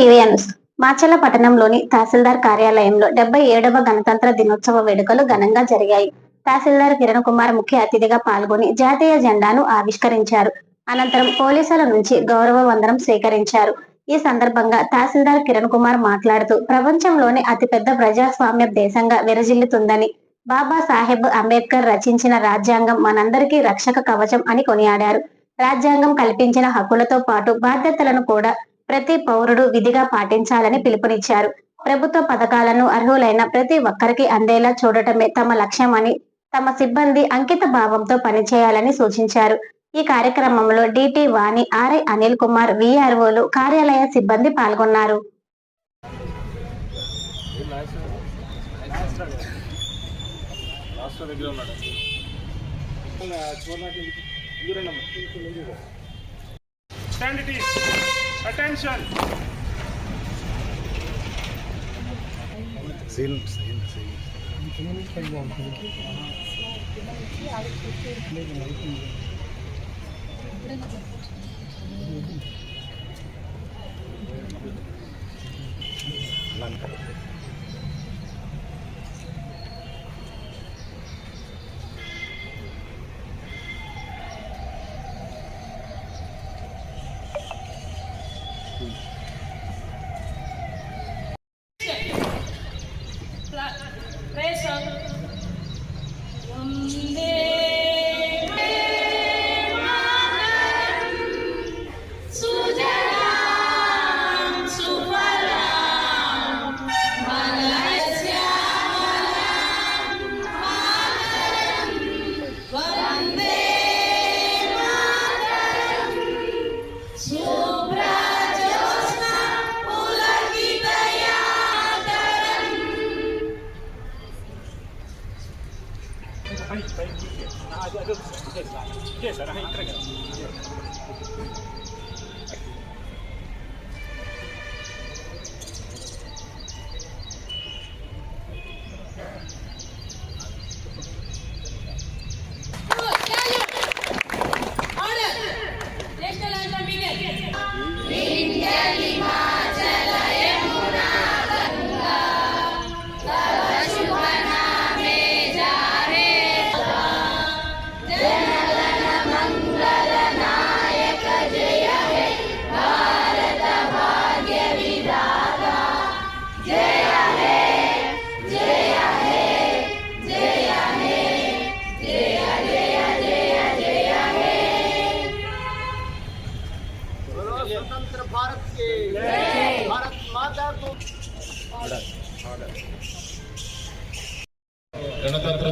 PVNS Macherla పట్టణంలోని తహసీల్దార్ కార్యాలయంలో డెబ్బై ఏడవ గణతంత్ర దినోత్సవ వేడుకలు ఘనంగా జరిగాయి. తహసీల్దార్ కిరణ్ కుమార్ ముఖ్య అతిథిగా పాల్గొని జాతీయ జెండాను ఆవిష్కరించారు. అనంతరం పోలీసుల నుంచి గౌరవ వందనం స్వీకరించారు. ఈ సందర్భంగా తహసీల్దార్ కిరణ్ కుమార్ మాట్లాడుతూ ప్రపంచంలోనే అతిపెద్ద ప్రజాస్వామ్య దేశంగా విరజిల్లుతుందని బాబా సాహెబ్ అంబేద్కర్ రచించిన రాజ్యాంగం మనందరికీ రక్షక కవచం అని కొనియాడారు. రాజ్యాంగం కల్పించిన హక్కులతో పాటు బాధ్యతలను కూడా ప్రతి పౌరుడు విధిగా పాటించాలని పిలుపునిచ్చారు. ప్రభుత్వ పథకాలను అర్హులైన ప్రతి ఒక్కరికి అందేలా చూడటమే తమ లక్ష్యమని తమ సిబ్బంది అంకిత భావంతో పనిచేయాలని సూచించారు. ఈ కార్యక్రమంలో D T Vani R I Anil Kumar విఆర్ఓలు కార్యాలయ సిబ్బంది పాల్గొన్నారు. Stand Attention. Same.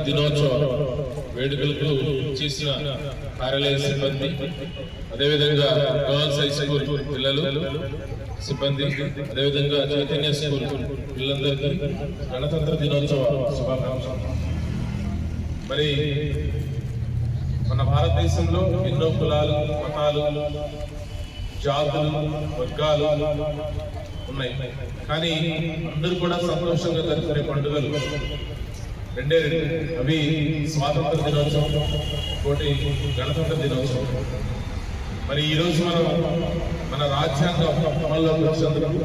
దినోత్సవ వేడుకలకు చేసిన కార్యాలయ సిబ్బంది అదేవిధంగా గర్ల్స్ హై స్కూల్ పిల్లలు సిబ్బంది అదేవిధంగా చైతన్య స్కూల్ పిల్లలందరికీ గణతంత్ర దినోత్సవ శుభాకాంక్షలు. మరి మన భారతదేశంలో ఎన్నో కులాలు మతాలు జాతులు వర్గాలు ఉన్నాయి. కానీ అందరూ కూడా సంతోషంగా జరుపుకునే పండుగలు రెండే రెండు. అవి స్వాతంత్ర దినోత్సవం కోటి గణతంత్ర దినోత్సవం. మరి ఈరోజు మనం మన రాజ్యాంగం అమల్లోకి వచ్చినందుకు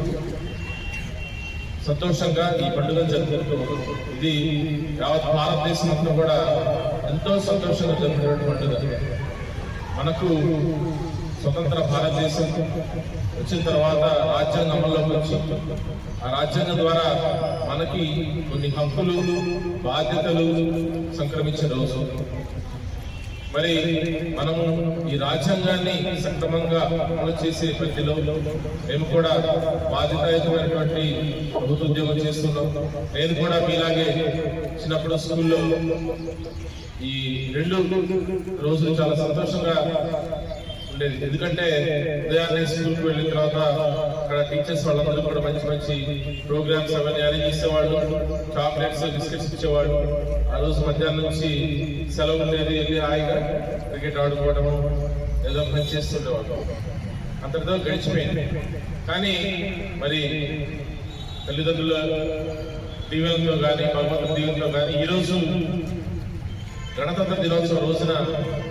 సంతోషంగా ఈ పండుగను జరుపుకుంటూ ఇది యావత్ భారతదేశం అంతా కూడా ఎంతో సంతోషంగా జరుపుకునే పండుగ. మనకు స్వతంత్ర భారతదేశం వచ్చిన తర్వాత రాజ్యాంగం అమల్లోకి వచ్చి ఆ రాజ్యాంగం ద్వారా మనకి కొన్ని హక్కులు బాధ్యతలు సంక్రమించిన రోజు. మరి మనము ఈ రాజ్యాంగాన్ని సక్రమంగా అమలు చేసే ప్రతిలో మేము కూడా బాధ్యతాయుతమైనటువంటి ప్రభుత్వ ఉద్యోగం చేస్తున్నాం. నేను కూడా మీలాగే చిన్నప్పుడు స్కూల్లో ఈ రెండు రోజులు చాలా సంతోషంగా ఉండేది. ఎందుకంటే ఉదయాన్నే స్కూల్కి వెళ్ళిన తర్వాత అక్కడ టీచర్స్ వాళ్ళందరూ కూడా మంచి మంచి ప్రోగ్రామ్స్ అవన్నీ అరేంజ్ చేసేవాళ్ళు చాక్లెట్స్ బిస్కెట్స్ ఇచ్చేవాళ్ళు. ఆ రోజు మధ్యాహ్నం నుంచి సెలవు ఉండేది వెళ్ళి హాయిగా క్రికెట్ ఆడుకోవడము ఏదో పని చేస్తుండేవాళ్ళు. అంతటితో గడిచిపోయింది. కానీ మరి తల్లిదండ్రుల దీవెనతో కానీ భగవంతుడి దీవెనతో కానీ ఈరోజు గణతంత్ర దినోత్సవం రోజున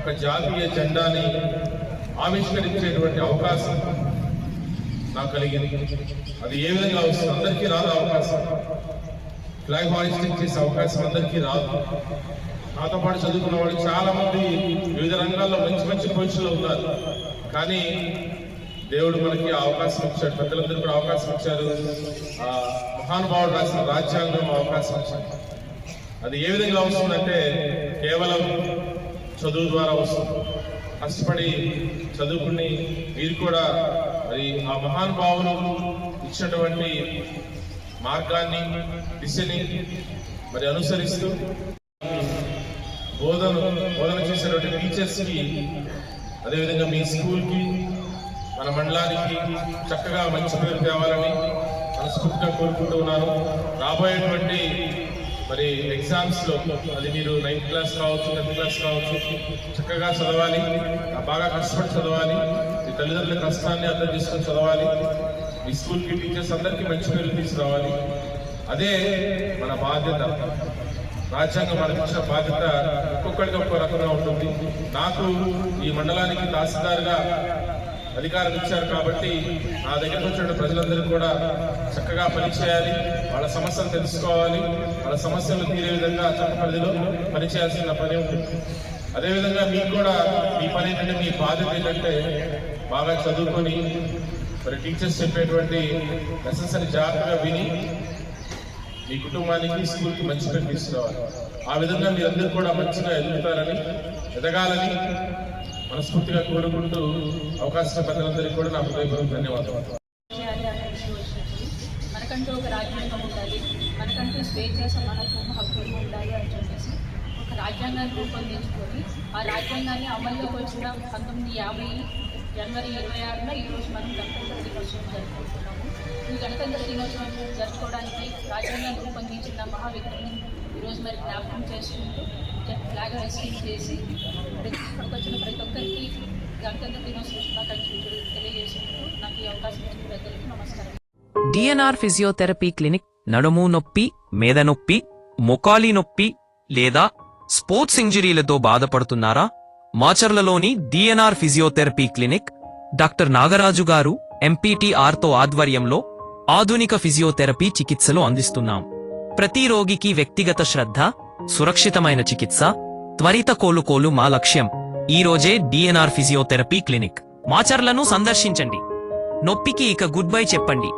ఒక జాతీయ జెండాని ఆవిష్కరించేటువంటి అవకాశం నాకు కలిగింది. అది ఏ విధంగా వస్తుంది? అందరికీ రాదు అవకాశం. ఫ్లాగ్ హాయిస్టింగ్ చేసే అవకాశం అందరికీ రాదు. నాతో పాటు చదువుకున్న వాళ్ళు చాలా మంది వివిధ రంగాల్లో మంచి మంచి పొజిషన్లో ఉన్నారు. కానీ దేవుడు మనకి అవకాశం ఇచ్చాడు. పెద్దలందరూ కూడా అవకాశం ఇచ్చారు. మహానుభావుడు రాసిన రాజ్యాంగం అవకాశం ఇచ్చాడు. అది ఏ విధంగా వస్తుందంటే కేవలం చదువు ద్వారా వస్తుంది. కష్టపడి చదువుకుని మీరు కూడా మరి ఆ మహానుభావులు ఇచ్చినటువంటి మార్గాన్ని దిశని మరి అనుసరిస్తూ బోధన బోధన చేసినటువంటి టీచర్స్కి అదేవిధంగా మీ స్కూల్కి మన మండలానికి చక్కగా మంచి పేరు తేవాలని మనస్ఫూర్తిగా కోరుకుంటూ ఉన్నాను. రాబోయేటువంటి మరి ఎగ్జామ్స్లో అది మీరు నైన్త్ క్లాస్ కావచ్చు టెన్త్ క్లాస్ కావచ్చు చక్కగా చదవాలి బాగా కష్టపడి చదవాలి మీ తల్లిదండ్రుల కష్టాన్ని అర్థం చేసుకొని చదవాలి మీ స్కూల్కి టీచర్స్ అందరికీ మంచి పేరు తీసుకురావాలి. అదే మన బాధ్యత. రాజ్యాంగం మనకిచ్చిన బాధ్యత ఒక్కొక్కరికి ఒక్కో రకంగా ఉంటుంది. నాకు ఈ మండలానికి తహసీల్దార్గా అధికారం ఇచ్చారు కాబట్టి నా దగ్గరకు వచ్చిన ప్రజలందరూ కూడా చక్కగా పనిచేయాలి. వాళ్ళ సమస్యలు తెలుసుకోవాలి. వాళ్ళ సమస్యలు తీరే విధంగా చట్ట పరిధిలో పనిచేయాల్సిన పని ఉంది. అదేవిధంగా మీకు కూడా మీ పని ఏంటంటే మీ బాధ్యత ఏంటంటే బాగా చదువుకొని మరి టీచర్స్ చెప్పేటువంటి లెసన్స్ అని జాగ్రత్తగా విని మీ కుటుంబానికి స్కూల్కి మంచి పేరు తీసుకురావాలి ఆ విధంగా మీరందరూ కూడా మంచిగా ఎదుగుతారని ఎదగాలని మనస్ఫూర్తిగా కోరుకుంటూ అవకాశం పెద్దలందరికీ కూడా నా హృదయపూర్వక ధన్యవాదాలు. మనకంటూ ఒక రాజ్యాంగం ఉండాలి. మనకంటూ స్వేచ్ఛ సమానత్వం హక్కులు ఉండాలి అని చెప్పేసి ఒక రాజ్యాంగాన్ని రూపొందించుకొని ఆ రాజ్యాంగాన్ని అమల్లోకి వచ్చిన పంతొమ్మిది యాభై జనవరి ఇరవై ఆరున ఈరోజు మనం గణతంత్ర దినోత్సవం జరుపుకుంటున్నాము. ఈ గణతంత్ర దినోత్సవం జరుపుకోవడానికి రాజ్యాంగాన్ని రూపొందించిన మహా ఈరోజు మరి జ్ఞాపకం చేసుకుంటూ ఫ్లాగ్ హైస్టింగ్ చేసి ప్రతి ఇక్కడికి వచ్చిన ప్రతి ఒక్కరికి గణతంత్ర దినోత్సవ శుభాకాంక్షలు తెలియజేసినందుకు నాకు ఈ అవకాశం ఇచ్చిన పెద్దలకు నమస్కారం. డిఎన్ఆర్ ఫిజియోథెరపీ క్లినిక్ నడుము నొప్పి మేద నొప్పి మొకాలి నొప్పి లేదా స్పోర్ట్స్ ఇంజరీలతో బాధపడుతున్నారా? మాచర్లలోని D N R physiotherapy clinic doctor Nagaraju garu ఎంపీటీఆర్తో ఆధ్వర్యంలో ఆధునిక ఫిజియోథెరపీ చికిత్సలు అందిస్తున్నాం. ప్రతి రోగికి వ్యక్తిగత శ్రద్ధ సురక్షితమైన చికిత్స త్వరిత కోలుకోలు మా లక్ష్యం. ఈ రోజే డిఎన్ఆర్ ఫిజియోథెరపీ క్లినిక్ మాచర్లను సందర్శించండి. నొప్పికి ఇక గుడ్ బై చెప్పండి.